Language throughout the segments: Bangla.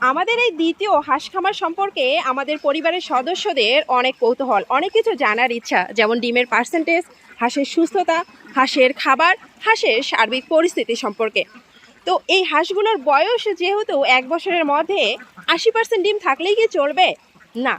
আমাদের এই দ্বিতীয় হাঁস খামার সম্পর্কে আমাদের পরিবারের সদস্যদের অনেক কৌতূহল, অনেক কিছু জানার ইচ্ছা, যেমন ডিমের পার্সেন্টেজ হাঁসের সুস্থতা, হাঁসের খাবার, হাঁসের সার্বিক পরিস্থিতি সম্পর্কে। তো এই হাঁসগুলোর বয়স যেহেতু এক বছরের মধ্যে, আশি পার্সেন্ট ডিম থাকলেই কি চলবে? না,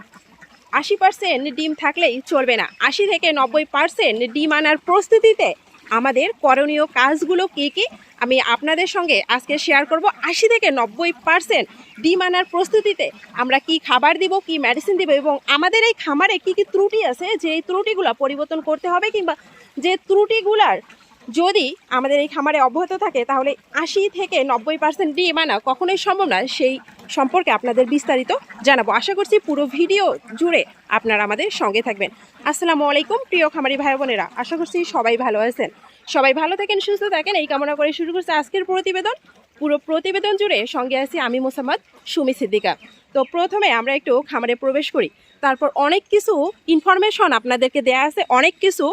আশি পার্সেন্ট ডিম থাকলেই চলবে না। আশি থেকে নব্বই পার্সেন্ট ডিম আনার প্রস্তুতিতে আমাদের করণীয় কাজগুলো কী কী? আমি আপনাদের সঙ্গে আজকে শেয়ার করব। আশি থেকে নব্বই পার্সেন্ট ডিম আনার প্রস্তুতিতে আমরা কি খাবার দিব, কি মেডিসিন দিব এবং আমাদের এই খামারে কি কি ত্রুটি আছে? যে এই ত্রুটিগুলো পরিবর্তন করতে হবে কিংবা যে ত্রুটিগুলার যদি আমাদের এই খামারে অব্যাহত থাকে, তাহলে আশি থেকে নব্বই পার্সেন্ট ডিম আনা কখনোই সম্ভব না। সেই সম্পর্কে আপনাদের বিস্তারিত জানাব। আশা করছি পুরো ভিডিও জুড়ে আপনারা আমাদের সঙ্গে থাকবেন। আসসালামু আলাইকুম, প্রিয় খামারি ভাই বোনেরা। আশা করছি সবাই ভালো আছেন। সবাই ভালো থাকেন, সুস্থ থাকেন, এই কামনা করে শুরু করছে আজকের প্রতিবেদন। পুরো প্রতিবেদন জুড়ে সঙ্গে আছি আমি মোসাম্মদ সুমি সিদ্দিকা। তো প্রথমে আমরা একটু খামারে প্রবেশ করি। তারপর অনেক কিছু ইনফরমেশন আপনাদেরকে দেয়া আছে, অনেক কিছু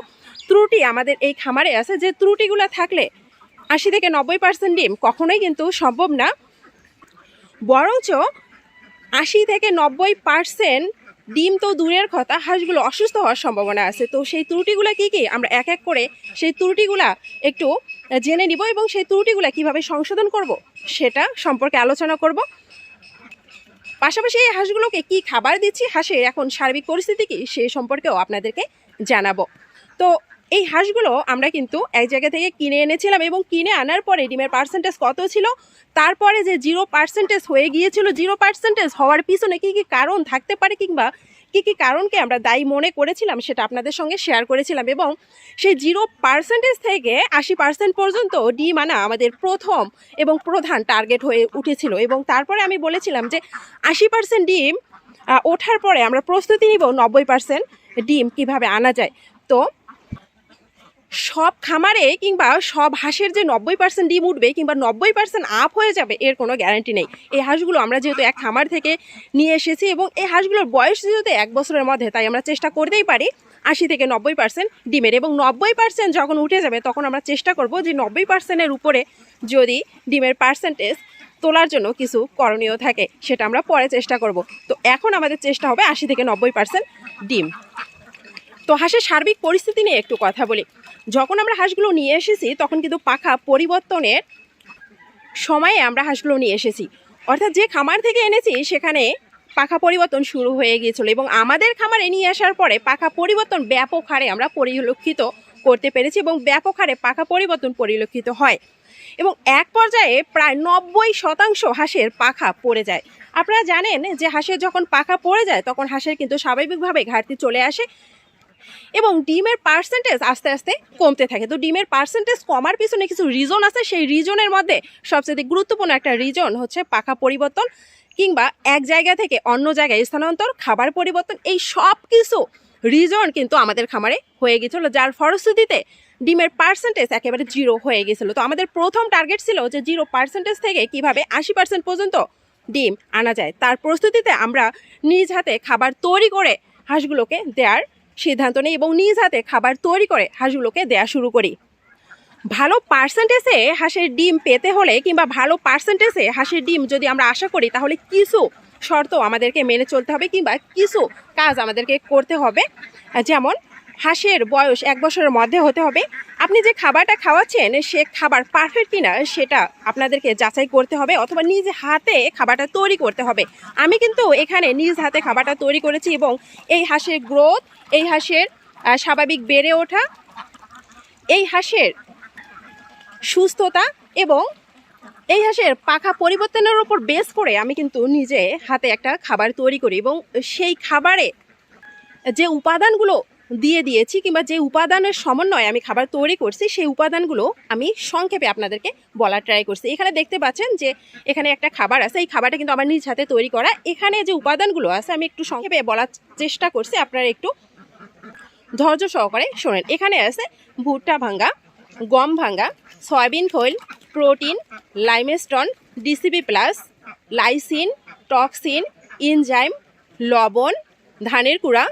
ত্রুটি আমাদের এই খামারে আছে। যে ত্রুটিগুলো থাকলে আশি থেকে নব্বই পার্সেন্ট ডিম কখনোই কিন্তু সম্ভব না। বরঞ্চ আশি থেকে নব্বই পার্সেন্ট ডিম তো দূরের কথা, হাঁসগুলো অসুস্থ হওয়ার সম্ভাবনা আছে। তো সেই ত্রুটিগুলো কী কী? আমরা এক এক করে সেই ত্রুটিগুলা একটু জেনে নিব এবং সেই ত্রুটিগুলো কীভাবে সংশোধন করব সেটা সম্পর্কে আলোচনা করব। পাশাপাশি এই হাঁসগুলোকে কি খাবার দিচ্ছি? হাঁসের এখন সার্বিক পরিস্থিতি কি? সে সম্পর্কেও আপনাদেরকে জানাব। তো এই হাঁসগুলো আমরা কিন্তু এক জায়গা থেকে কিনে এনেছিলাম এবং কিনে আনার পরে ডিমের পার্সেন্টেজ কত ছিল? তারপরে যে জিরো পার্সেন্টেজ হয়ে গিয়েছিল জিরো পার্সেন্টেজ হওয়ার পিছনে কী কী কারণ থাকতে পারে কিংবা কী কী কারণকে আমরা দায়ী মনে করেছিলাম সেটা আপনাদের সঙ্গে শেয়ার করেছিলাম এবং সেই জিরো পার্সেন্টেজ থেকে আশি পার্সেন্ট পর্যন্ত ডিম আনা আমাদের প্রথম এবং প্রধান টার্গেট হয়ে উঠেছিল এবং তারপরে আমি বলেছিলাম যে আশি পার্সেন্ট ডিম ওঠার পরে আমরা প্রস্তুতি নিব নব্বই পার্সেন্ট ডিম কীভাবে আনা যায়। তো সব খামারে কিংবা সব হাঁসের যে নব্বই পার্সেন্ট ডিম উঠবে কিংবা নব্বই পার্সেন্ট আপ হয়ে যাবে, এর কোনো গ্যারান্টি নেই। এই হাঁসগুলো আমরা যেহেতু এক খামার থেকে নিয়ে এসেছি এবং এই হাঁসগুলোর বয়স যেহেতু এক বছরের মধ্যে, তাই আমরা চেষ্টা করতেই পারি আশি থেকে নব্বই পার্সেন্ট ডিমের এবং নব্বই পার্সেন্ট যখন উঠে যাবে, তখন আমরা চেষ্টা করব যে নব্বই পার্সেন্টের উপরে যদি ডিমের পার্সেন্টেজ তোলার জন্য কিছু করণীয় থাকে, সেটা আমরা পরে চেষ্টা করব। তো এখন আমাদের চেষ্টা হবে আশি থেকে নব্বই পার্সেন্ট ডিম। তো হাঁসের সার্বিক পরিস্থিতি নিয়ে একটু কথা বলি। যখন আমরা হাঁসগুলো নিয়ে এসেছি, তখন কিন্তু পাখা পরিবর্তনের সময়ে আমরা হাঁসগুলো নিয়ে এসেছি। অর্থাৎ যে খামার থেকে এনেছি, সেখানে পাখা পরিবর্তন শুরু হয়ে গিয়েছিল এবং আমাদের খামারে নিয়ে আসার পরে পাখা পরিবর্তন ব্যাপক হারে আমরা পরিলক্ষিত করতে পেরেছি এবং ব্যাপক হারে পাখা পরিবর্তন পরিলক্ষিত হয়। এবং এক পর্যায়ে প্রায় নব্বই শতাংশ হাঁসের পাখা পড়ে যায়। আপনারা জানেন যে হাঁসের যখন পাখা পড়ে যায়, তখন হাঁসের কিন্তু স্বাভাবিকভাবে ঘাটতি চলে আসে এবং ডিমের পার্সেন্টেজ আস্তে আস্তে কমতে থাকে। তো ডিমের পার্সেন্টেজ কমার পিছনে কিছু রিজন আছে। সেই রিজনের মধ্যে সবচেয়ে গুরুত্বপূর্ণ একটা রিজন হচ্ছে পাখা পরিবর্তন কিংবা এক জায়গা থেকে অন্য জায়গায় স্থানান্তর, খাবার পরিবর্তন, এই সব কিছু রিজন কিন্তু আমাদের খামারে হয়ে গেছিল, যার ফলশ্রুতিতে ডিমের পার্সেন্টেজ একেবারে জিরো হয়ে গেছিল। তো আমাদের প্রথম টার্গেট ছিল যে জিরো পার্সেন্টেজ থেকে কীভাবে আশি পার্সেন্ট পর্যন্ত ডিম আনা যায়। তার প্রস্তুতিতে আমরা নিজ হাতে খাবার তৈরি করে হাঁসগুলোকে দেওয়ার সিদ্ধান্ত নিই এবং নিজ হাতে খাবার তৈরি করে হাঁসগুলোকে দেয়া শুরু করি। ভালো পার্সেন্টেজে হাঁসের ডিম পেতে হলে কিংবা ভালো পার্সেন্টেজে হাঁসের ডিম যদি আমরা আশা করি, তাহলে কিছু শর্ত আমাদেরকে মেনে চলতে হবে কিংবা কিছু কাজ আমাদেরকে করতে হবে। যেমন হাঁসের বয়স এক বছরের মধ্যে হতে হবে। আপনি যে খাবারটা খাওয়াচ্ছেন, সে খাবার পারফেক্ট কিনা, সেটা আপনাদেরকে যাচাই করতে হবে অথবা নিজ হাতে খাবারটা তৈরি করতে হবে। আমি কিন্তু এখানে নিজ হাতে খাবারটা তৈরি করেছি এবং এই হাঁসের গ্রোথ এই হাঁসের স্বাভাবিক বেড়ে ওঠা, এই হাঁসের সুস্থতা এবং এই হাঁসের পাখা পরিবর্তনের ওপর বেস করে আমি কিন্তু নিজে হাতে একটা খাবার তৈরি করি এবং সেই খাবারে যে উপাদানগুলো দিয়ে দিয়েছি কিংবা যে উপাদানের সমন্বয়ে আমি খাবার তৈরি করছি, সেই উপাদানগুলো আমি সংক্ষেপে আপনাদেরকে বলার ট্রাই করছি। এখানে দেখতে পাচ্ছেন যে এখানে একটা খাবার আছে। এই খাবারটা কিন্তু আমার নিজ হাতে তৈরি করা। এখানে যে উপাদানগুলো আছে, আমি একটু সংক্ষেপে বলার চেষ্টা করছি। আপনারা একটু ধৈর্য সহকারে শোনেন। এখানে আছে ভুট্টা ভাঙ্গা, গম ভাঙ্গা, soybean foil protein, limestone DCP plus, lysine, toxin, enzyme, লবণ, ধানের কুড়া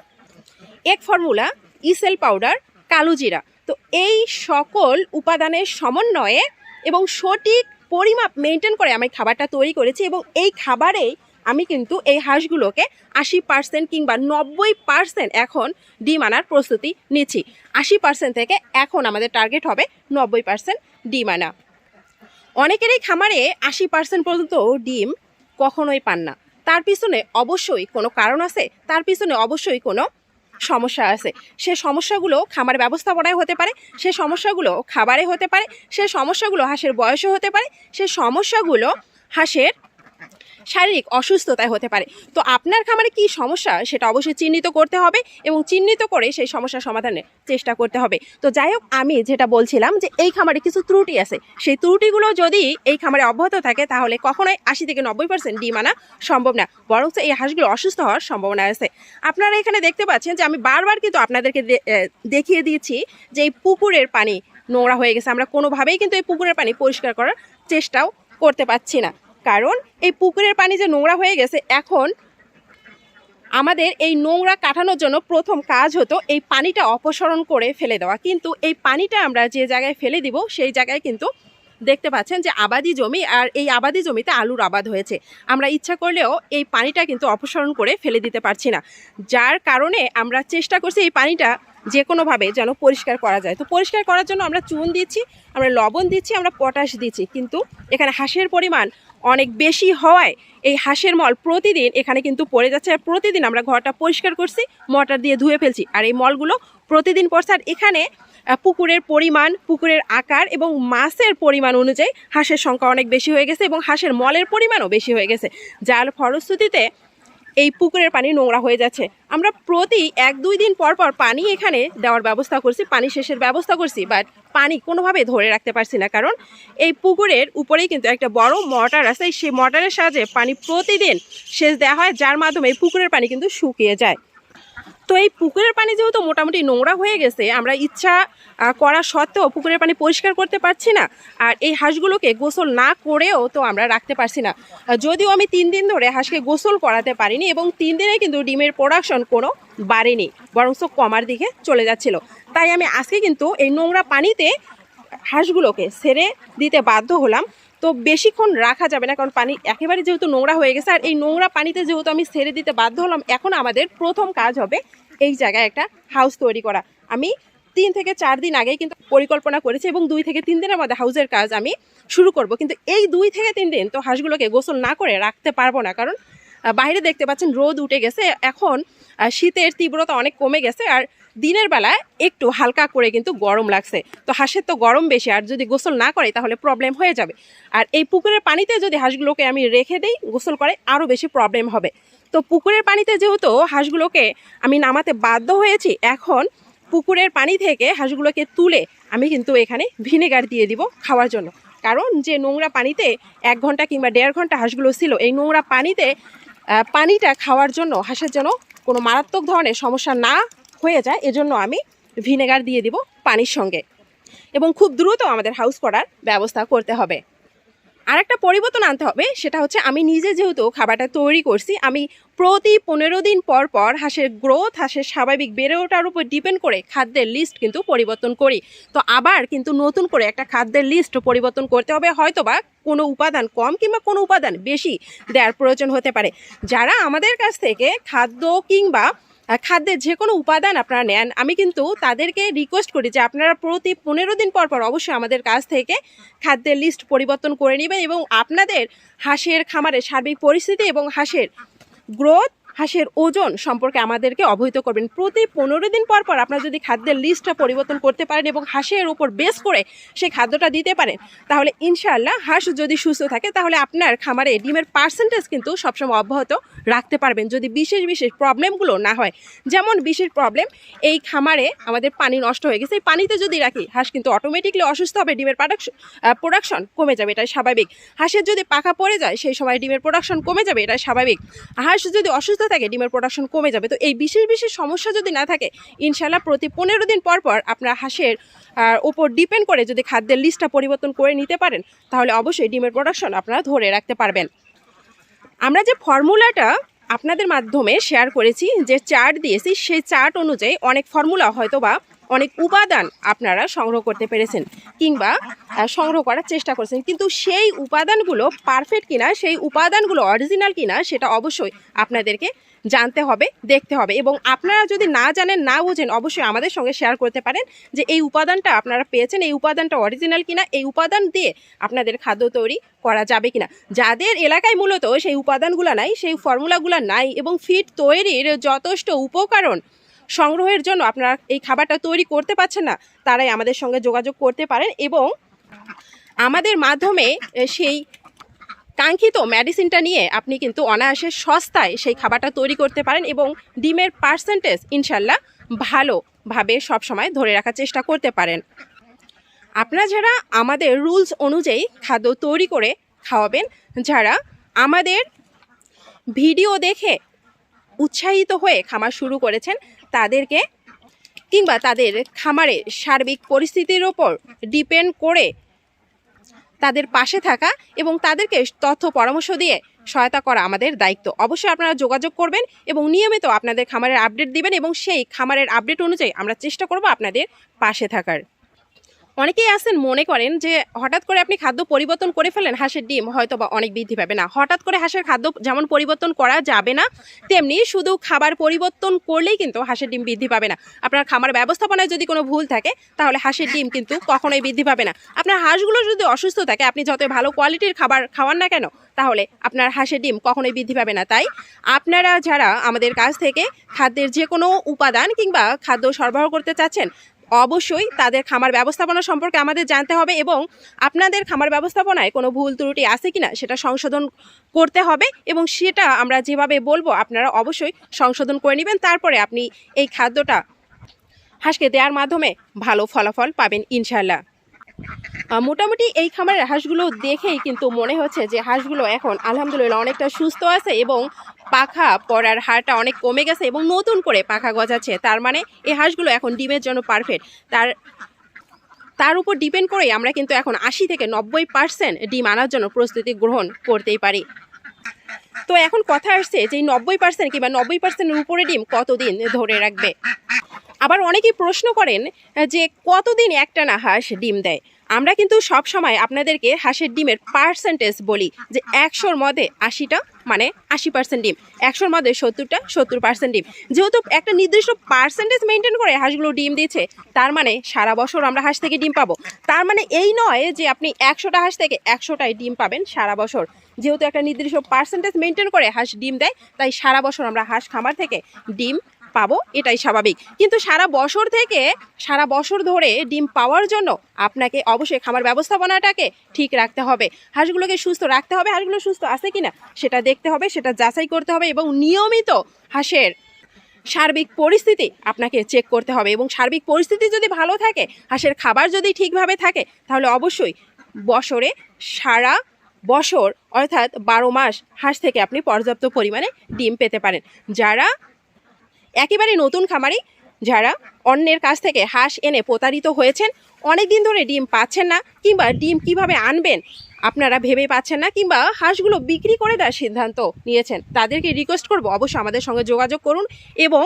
এক ফর্মুলা, ইসেল পাউডার, কালো জিরা। তো এই সকল উপাদানের সমন্বয়ে এবং সঠিক পরিমাপ মেনটেন করে আমি খাবারটা তৈরি করেছি এবং এই খাবারেই আমি কিন্তু এই হাঁসগুলোকে আশি পার্সেন্ট কিংবা নব্বই পার্সেন্ট এখন ডিম আনার প্রস্তুতি নিচ্ছি। আশি পার্সেন্ট থেকে এখন আমাদের টার্গেট হবে নব্বই পার্সেন্ট ডিম আনা। অনেকেরই খামারে আশি পার্সেন্ট পর্যন্ত ডিম কখনোই পান না। তার পিছনে অবশ্যই কোনো কারণ আছে? তার পিছনে অবশ্যই কোনো সমস্যা আছে। সে সমস্যাগুলো খামার ব্যবস্থাপনায় হতে পারে, সে সমস্যাগুলো খাবারে হতে পারে, সে সমস্যাগুলো হাঁসের বয়সে হতে পারে, সে সমস্যাগুলো হাঁসের শারীরিক অসুস্থতায় হতে পারে। তো আপনার খামারে কি সমস্যা, সেটা অবশ্যই চিহ্নিত করতে হবে এবং চিহ্নিত করে সেই সমস্যার সমাধানের চেষ্টা করতে হবে। তো যাই হোক, আমি যেটা বলছিলাম যে এই খামারে কিছু ত্রুটি আছে। সেই ত্রুটিগুলো যদি এই খামারে অব্যাহত থাকে, তাহলে কখনোই আশি থেকে নব্বই পার্সেন্ট ডিম আনা সম্ভব না। বরং এই হাঁসগুলো অসুস্থ হওয়ার সম্ভাবনা আছে। আপনারা এখানে দেখতে পাচ্ছেন যে আমি বারবার কিন্তু আপনাদেরকে দেখিয়ে দিয়েছি যে এই পুকুরের পানি নোংরা হয়ে গেছে। আমরা কোনোভাবেই কিন্তু এই পুকুরের পানি পরিষ্কার করার চেষ্টাও করতে পারছি না। কারণ এই পুকুরের পানি যে নোংরা হয়ে গেছে, এখন আমাদের এই নোংরা কাটানোর জন্য প্রথম কাজ হতো এই পানিটা অপসারণ করে ফেলে দেওয়া। কিন্তু এই পানিটা আমরা যে জায়গায় ফেলে দিব, সেই জায়গায় কিন্তু দেখতে পাচ্ছেন যে আবাদি জমি আর এই আবাদি জমিতে আলুর আবাদ হয়েছে। আমরা ইচ্ছা করলেও এই পানিটা কিন্তু অপসারণ করে ফেলে দিতে পারছি না। যার কারণে আমরা চেষ্টা করছি এই পানিটা যে কোনোভাবে যেন পরিষ্কার করা যায়। তো পরিষ্কার করার জন্য আমরা চুন দিচ্ছি, আমরা লবণ দিচ্ছি, আমরা পটাশ দিচ্ছি। কিন্তু এখানে হাঁসের পরিমাণ অনেক বেশি হওয়ায় এই হাঁসের মল প্রতিদিন এখানে কিন্তু পড়ে যাচ্ছে। আর প্রতিদিন আমরা ঘরটা পরিষ্কার করছি, মটার দিয়ে ধুয়ে ফেলছি। আর এই মলগুলো প্রতিদিন পড়ছে। এখানে পুকুরের পরিমাণ, পুকুরের আকার এবং মাছের পরিমাণ অনুযায়ী হাঁসের সংখ্যা অনেক বেশি হয়ে গেছে এবং হাঁসের মলের পরিমাণও বেশি হয়ে গেছে। যার ফলশ্রুতিতে এই পুকুরের পানি নোংরা হয়ে যাচ্ছে। আমরা প্রতি এক দুই দিন পর পর পানি এখানে দেওয়ার ব্যবস্থা করছি, পানি শেষের ব্যবস্থা করছি বাট পানি কোনোভাবে ধরে রাখতে পারছি না। কারণ এই পুকুরের উপরেই কিন্তু একটা বড় মটার আছে সেই মটারের সাহায্যে পানি প্রতিদিন সেচ দেওয়া হয়, যার মাধ্যমে এই পুকুরের পানি কিন্তু শুকিয়ে যায়। তো এই পুকুরের পানি যেহেতু মোটামুটি নোংরা হয়ে গেছে, আমরা ইচ্ছা করা সত্ত্বেও পুকুরের পানি পরিষ্কার করতে পারছি না। আর এই হাঁসগুলোকে গোসল না করেও তো আমরা রাখতে পারছি না। যদিও আমি তিন দিন ধরে হাঁসকে গোসল করাতে পারিনি এবং তিন দিনে কিন্তু ডিমের প্রোডাকশন কোনো বাড়েনি বরং কমার দিকে চলে যাচ্ছিল। তাই আমি আজকে কিন্তু এই নোংরা পানিতে হাঁসগুলোকে ছেড়ে দিতে বাধ্য হলাম। তো বেশিক্ষণ রাখা যাবে না, কারণ পানি একেবারে যেহেতু নোংরা হয়ে গেছে, আর এই নোংরা পানিতে যেহেতু আমি ছেড়ে দিতে বাধ্য হলাম, এখন আমাদের প্রথম কাজ হবে এই জায়গায় একটা হাউস তৈরি করা। আমি তিন থেকে চার দিন আগেই কিন্তু পরিকল্পনা করেছি এবং দুই থেকে তিন দিনের মধ্যে হাউসের কাজ আমি শুরু করব। কিন্তু এই দুই থেকে তিন দিন তো হাঁসগুলোকে গোসল না করে রাখতে পারব না। কারণ বাইরে দেখতে পাচ্ছেন রোদ উঠে গেছে। এখন শীতের তীব্রতা অনেক কমে গেছে। আর দিনের বেলা একটু হালকা করে কিন্তু গরম লাগছে। তো হাঁসের তো গরম বেশি, আর যদি গোসল না করে তাহলে প্রবলেম হয়ে যাবে। আর এই পুকুরের পানিতে যদি হাঁসগুলোকে আমি রেখে দিই, গোসল করে আরও বেশি প্রবলেম হবে। তো পুকুরের পানিতে যেহেতু হাঁসগুলোকে আমি নামাতে বাধ্য হয়েছি, এখন পুকুরের পানি থেকে হাঁসগুলোকে তুলে আমি কিন্তু এখানে ভিনেগার দিয়ে দিব খাওয়ার জন্য। কারণ যে নোংরা পানিতে এক ঘণ্টা কিংবা দেড় ঘণ্টা হাঁসগুলো ছিল, এই নোংরা পানিতে পানিটা খাওয়ার জন্য হাঁসের যেন কোনো মারাত্মক ধরনের সমস্যা না হয়ে যায়, এজন্য আমি ভিনেগার দিয়ে দিব পানির সঙ্গে এবং খুব দ্রুত আমাদের হাউস করার ব্যবস্থা করতে হবে। আর একটা পরিবর্তন আনতে হবে, সেটা হচ্ছে আমি নিজে যেহেতু খাবারটা তৈরি করছি, আমি প্রতি পনেরো দিন পর পর হাঁসের গ্রোথ হাঁসের স্বাভাবিক বেড়ে ওঠার উপর ডিপেন্ড করে খাদ্যের লিস্ট কিন্তু পরিবর্তন করি। তো আবার কিন্তু নতুন করে একটা খাদ্যের লিস্ট পরিবর্তন করতে হবে, হয়তোবা কোনো উপাদান কম কিংবা কোনো উপাদান বেশি দেওয়ার প্রয়োজন হতে পারে। যারা আমাদের কাছ থেকে খাদ্য কিংবা খাদ্যের যে কোনো উপাদান আপনারা নেন, আমি কিন্তু তাদেরকে রিকোয়েস্ট করি যে আপনারা প্রতি পনেরো দিন পর পর অবশ্যই আমাদের কাছ থেকে খাদ্যের লিস্ট পরিবর্তন করে নেবেন এবং আপনাদের হাঁসের খামারের সার্বিক পরিস্থিতি এবং হাঁসের গ্রোথ হাঁসের ওজন সম্পর্কে আমাদেরকে অবহিত করবেন। প্রতি পনেরো দিন পর পর আপনারা যদি খাদ্যের লিস্টটা পরিবর্তন করতে পারেন এবং হাঁসের উপর বেস করে সেই খাদ্যটা দিতে পারেন, তাহলে ইনশাআল্লাহ হাঁস যদি সুস্থ থাকে, তাহলে আপনার খামারে ডিমের পার্সেন্টেজ কিন্তু সবসময় অব্যাহত রাখতে পারবেন। যদি বিশেষ বিশেষ প্রবলেমগুলো না হয়, যেমন বিশেষ প্রবলেম এই খামারে আমাদের পানি নষ্ট হয়ে গেছে, এই পানিতে যদি রাখি, হাঁস কিন্তু অটোমেটিকলি অসুস্থ হবে, ডিমের প্রোডাকশন প্রোডাকশন কমে যাবে এটাই স্বাভাবিক। হাঁসের যদি পাখা পড়ে যায়, সেই সময় ডিমের প্রোডাকশন কমে যাবে এটাই স্বাভাবিক। হাঁস যদি অসুস্থ থাকে, ডিমের প্রোডাকশন কমে যাবে। তো এই বিশেষ বিশেষ সমস্যা যদি না থাকে ইনশাল্লাহ প্রতি পনেরো দিন পর পর আপনার হাঁসের উপর ডিপেন্ড করে যদি খাদ্যের লিস্টটা পরিবর্তন করে নিতে পারেন, তাহলে অবশ্যই ডিমের প্রোডাকশন আপনারা ধরে রাখতে পারবেন। আমরা যে ফর্মুলাটা আপনাদের মাধ্যমে শেয়ার করেছি, যে চার্ট দিয়েছি, সেই চার্ট অনুযায়ী অনেক ফর্মুলা হয়তো বা অনেক উপাদান আপনারা সংগ্রহ করতে পেরেছেন কিংবা সংগ্রহ করার চেষ্টা করেছেন। কিন্তু সেই উপাদানগুলো পারফেক্ট কিনা, সেই উপাদানগুলো অরিজিনাল কিনা, সেটা অবশ্যই আপনাদেরকে জানতে হবে, দেখতে হবে। এবং আপনারা যদি না জানেন, না বোঝেন, অবশ্যই আমাদের সঙ্গে শেয়ার করতে পারেন যে এই উপাদানটা আপনারা পেয়েছেন, এই উপাদানটা অরিজিনাল কিনা, এই উপাদান দিয়ে আপনাদের খাদ্য তৈরি করা যাবে কিনা। যাদের এলাকায় মূলত সেই উপাদানগুলো নাই, সেই ফর্মুলাগুলো নাই, এবং ফিট তৈরির যথেষ্ট উপকরণ সংগ্রহের জন্য আপনারা এই খাবারটা তৈরি করতে পারছেন না, তারাই আমাদের সঙ্গে যোগাযোগ করতে পারেন এবং আমাদের মাধ্যমে সেই কাঙ্ক্ষিত মেডিসিনটা নিয়ে আপনি কিন্তু অনায়াসে সস্তায় সেই খাবারটা তৈরি করতে পারেন এবং ডিমের পার্সেন্টেজ ইনশাল্লাহ ভালোভাবে সবসময় ধরে রাখার চেষ্টা করতে পারেন। আপনারা যারা আমাদের রুলস অনুযায়ী খাদ্য তৈরি করে খাওয়াবেন, যারা আমাদের ভিডিও দেখে উৎসাহিত হয়ে খামার শুরু করেছেন তাদেরকে কিংবা তাদের খামারে সার্বিক পরিস্থিতির ওপর ডিপেন্ড করে তাদের পাশে থাকা এবং তাদেরকে তথ্য পরামর্শ দিয়ে সহায়তা করা আমাদের দায়িত্ব। অবশ্যই আপনারা যোগাযোগ করবেন এবং নিয়মিত আপনাদের খামারের আপডেট দিবেন এবং সেই খামারের আপডেট অনুযায়ী আমরা চেষ্টা করব আপনাদের পাশে থাকার। অনেকেই আছেন মনে করেন যে হঠাৎ করে আপনি খাদ্য পরিবর্তন করে ফেলেন হাঁসের ডিম হয়তো বা অনেক বৃদ্ধি পাবে না। হঠাৎ করে হাঁসের খাদ্য যেমন পরিবর্তন করা যাবে না, তেমনি শুধু খাবার পরিবর্তন করলেই কিন্তু হাঁসের ডিম বৃদ্ধি পাবে না। আপনার খামার ব্যবস্থাপনায় যদি কোনো ভুল থাকে, তাহলে হাঁসের ডিম কিন্তু কখনোই বৃদ্ধি পাবে না। আপনার হাঁসগুলো যদি অসুস্থ থাকে, আপনি যত ভালো কোয়ালিটির খাবার খাওয়ান না কেন, তাহলে আপনার হাঁসের ডিম কখনোই বৃদ্ধি পাবে না। তাই আপনারা যারা আমাদের কাছ থেকে খাদ্যের যে কোনো উপাদান কিংবা খাদ্য সরবরাহ করতে চাচ্ছেন অবশ্যই তাদের খামার ব্যবস্থাপনা সম্পর্কে আমাদের জানতে হবে এবং আপনাদের খামার ব্যবস্থাপনায় কোনো ভুল ত্রুটি আছে কি না সেটা সংশোধন করতে হবে এবং সেটা আমরা যেভাবে বলব আপনারা অবশ্যই সংশোধন করে নেবেন। তারপরে আপনি এই খাদ্যটা হাঁসকে দেওয়ার মাধ্যমে ভালো ফলাফল পাবেন ইনশাল্লাহ মোটামুটি এই খামারের হাঁসগুলো দেখেই কিন্তু মনে হচ্ছে যে হাঁসগুলো এখন আলহামদুলিল্লাহ অনেকটা সুস্থ আছে এবং পাখা পড়ার হারটা অনেক কমে গেছে এবং নতুন করে পাখা গজাচ্ছে। তার মানে এই হাঁসগুলো এখন ডিমের জন্য পারফেক্ট তার তার উপর ডিপেন্ড করেই আমরা কিন্তু এখন আশি থেকে নব্বই পার্সেন্ট ডিম আনার জন্য প্রস্তুতি গ্রহণ করতেই পারি। তো এখন কথা আসছে যে নব্বই পার্সেন্ট কিংবা নব্বই পার্সেন্টের উপরে ডিম কতদিন ধরে রাখবে? আবার অনেকেই প্রশ্ন করেন যে কতদিন একটা না হাঁস ডিম দেয়? আমরা কিন্তু সব সময় আপনাদেরকে হাঁসের ডিমের পার্সেন্টেজ বলি যে একশোর মধ্যে আশিটা মানে আশি পার্সেন্ট ডিম, একশোর মধ্যে সত্তরটা, সত্তর পার্সেন্ট ডিম। যেহেতু একটা নির্দিষ্ট পার্সেন্টেজ মেনটেন করে হাঁসগুলো ডিম দিচ্ছে, তার মানে সারা বছর আমরা হাঁস থেকে ডিম পাবো। তার মানে এই নয় যে আপনি একশোটা হাঁস থেকে একশোটাই ডিম পাবেন সারা বছর। যেহেতু একটা নির্দিষ্ট পার্সেন্টেজ মেনটেন করে হাঁস ডিম দেয়, তাই সারা বছর আমরা হাঁস খামার থেকে ডিম পাবো, এটাই স্বাভাবিক। কিন্তু সারা বছর থেকে, সারা বছর ধরে ডিম পাওয়ার জন্য আপনাকে অবশ্যই খামার ব্যবস্থাপনাটাকে ঠিক রাখতে হবে। হাঁসগুলোকে সুস্থ রাখতে হবে, হাঁসগুলো সুস্থ আছে কিনা সেটা দেখতে হবে, সেটা যাচাই করতে হবে এবং নিয়মিত হাঁসের সার্বিক পরিস্থিতি আপনাকে চেক করতে হবে এবং সার্বিক পরিস্থিতি যদি ভালো থাকে, হাঁসের খাবার যদি ঠিকভাবে থাকে, তাহলে অবশ্যই বছরে সারা বছর, অর্থাৎ বারো মাস হাঁস থেকে আপনি পর্যাপ্ত পরিমাণে ডিম পেতে পারেন। যারা একেবারে নতুন খামারি যারা অন্যের কাছ থেকে হাঁস এনে প্রতারিত হয়েছেন অনেক দিন ধরে ডিম পাচ্ছেন না কিংবা ডিম কীভাবে আনবেন আপনারা ভেবে পাচ্ছেন না কিংবা হাঁসগুলো বিক্রি করে দেওয়ার সিদ্ধান্ত নিয়েছেন, তাদেরকে রিকোয়েস্ট করব অবশ্যই আমাদের সঙ্গে যোগাযোগ করুন এবং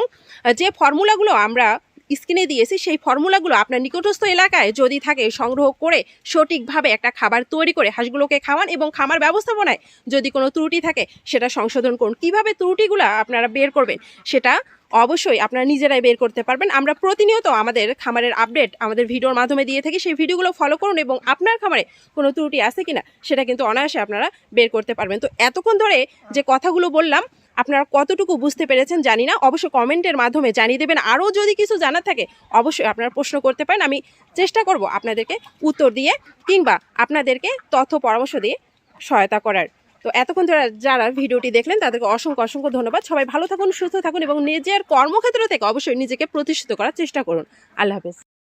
যে ফর্মুলাগুলো আমরা স্ক্রিনে দিয়েছি সেই ফর্মুলাগুলো আপনার নিকটস্থ এলাকায় যদি থাকে সংগ্রহ করে সঠিকভাবে একটা খাবার তৈরি করে হাঁসগুলোকে খাওয়ান এবং খামার ব্যবস্থাপনায় যদি কোনো ত্রুটি থাকে সেটা সংশোধন করুন। কীভাবে ত্রুটিগুলো আপনারা বের করবেন সেটা অবশ্যই আপনারা নিজেরাই বের করতে পারবেন। আমরা প্রতিনিয়ত আমাদের খামারের আপডেট আমাদের ভিডিওর মাধ্যমে দিয়ে থাকি। সেই ভিডিওগুলো ফলো করুন এবং আপনার খামারে কোনো ত্রুটি আছে কিনা সেটা কিন্তু অনায়াসে আপনারা বের করতে পারবেন। তো এতক্ষণ ধরে যে কথাগুলো বললাম, আপনারা কতটুকু বুঝতে পেরেছেন জানি না। অবশ্যই কমেন্টের মাধ্যমে জানিয়ে দেবেন। আরও যদি কিছু জানার থাকে, অবশ্যই আপনারা প্রশ্ন করতে পারেন। আমি চেষ্টা করব আপনাদেরকে উত্তর দিয়ে কিংবা আপনাদেরকে তথ্য পরামর্শ দিয়ে সহায়তা করার। তো এতক্ষণ ধরে যারা ভিডিওটি দেখলেন, তাদেরকে অসংখ্য অসংখ্য ধন্যবাদ। সবাই ভালো থাকুন, সুস্থ থাকুন এবং নিজের কর্মক্ষেত্র থেকে অবশ্যই নিজেকে প্রতিষ্ঠিত করার চেষ্টা করুন। আল্লাহ হাফেজ।